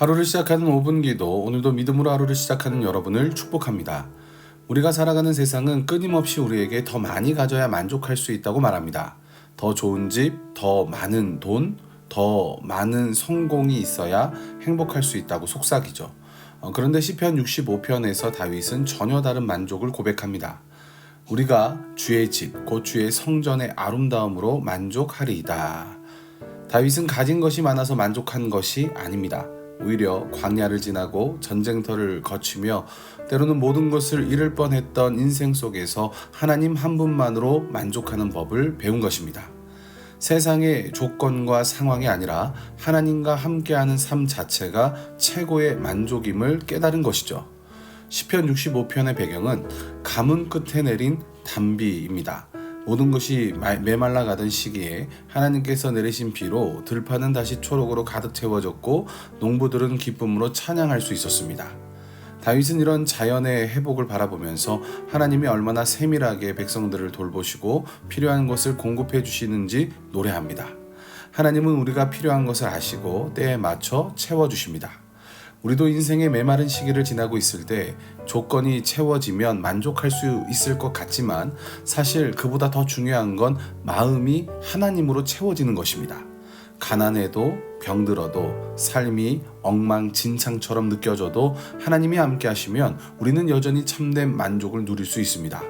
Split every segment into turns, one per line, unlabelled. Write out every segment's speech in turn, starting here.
하루를 시작하는 5분 기도, 오늘도 믿음으로 하루를 시작하는 여러분을 축복합니다. 우리가 살아가는 세상은 끊임없이 우리에게 더 많이 가져야 만족할 수 있다고 말합니다. 더 좋은 집, 더 많은 돈, 더 많은 성공이 있어야 행복할 수 있다고 속삭이죠. 어, 그런데 시편 65편에서 다윗은 전혀 다른 만족을 고백합니다. 우리가 주의 집, 곧 주의 성전의 아름다움으로 만족하리이다. 다윗은 가진 것이 많아서 만족한 것이 아닙니다. 오히려 광야를 지나고 전쟁터를 거치며 때로는 모든 것을 잃을 뻔했던 인생 속에서 하나님 한 분만으로 만족하는 법을 배운 것입니다. 세상의 조건과 상황이 아니라 하나님과 함께하는 삶 자체가 최고의 만족임을 깨달은 것이죠. 시편 65편의 배경은 가문 끝에 내린 단비입니다. 모든 것이 메말라 가던 시기에 하나님께서 내리신 비로 들판은 다시 초록으로 가득 채워졌고 농부들은 기쁨으로 찬양할 수 있었습니다. 다윗은 이런 자연의 회복을 바라보면서 하나님이 얼마나 세밀하게 백성들을 돌보시고 필요한 것을 공급해 주시는지 노래합니다. 하나님은 우리가 필요한 것을 아시고 때에 맞춰 채워 주십니다. 우리도 인생의 메마른 시기를 지나고 있을 때 조건이 채워지면 만족할 수 있을 것 같지만 사실 그보다 더 중요한 건 마음이 하나님으로 채워지는 것입니다. 가난해도 병들어도 삶이 엉망진창처럼 느껴져도 하나님이 함께 하시면 우리는 여전히 참된 만족을 누릴 수 있습니다.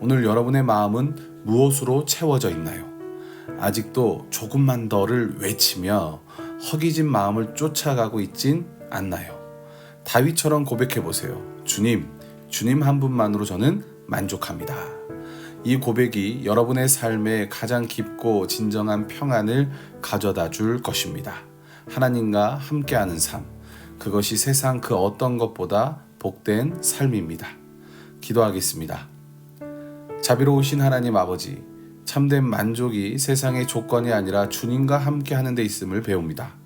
오늘 여러분의 마음은 무엇으로 채워져 있나요? 아직도 조금만 더를 외치며 허기진 마음을 쫓아가고 있진 않나요? 다윗처럼 고백해 보세요. 주님, 주님 한 분만으로 저는 만족합니다. 이 고백이 여러분의 삶에 가장 깊고 진정한 평안을 가져다 줄 것입니다. 하나님과 함께하는 삶. 그것이 세상 그 어떤 것보다 복된 삶입니다. 기도하겠습니다. 자비로우신 하나님 아버지, 참된 만족이 세상의 조건이 아니라 주님과 함께 하는 데 있음을 배웁니다.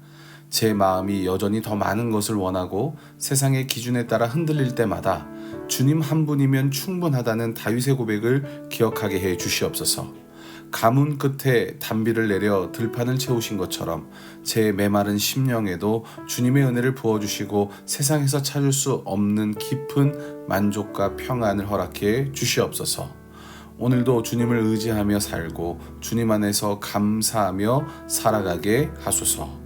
제 마음이 여전히 더 많은 것을 원하고 세상의 기준에 따라 흔들릴 때마다 주님 한 분이면 충분하다는 다윗의 고백을 기억하게 해 주시옵소서. 가문 끝에 단비를 내려 들판을 채우신 것처럼 제 메마른 심령에도 주님의 은혜를 부어주시고 세상에서 찾을 수 없는 깊은 만족과 평안을 허락해 주시옵소서. 오늘도 주님을 의지하며 살고 주님 안에서 감사하며 살아가게 하소서.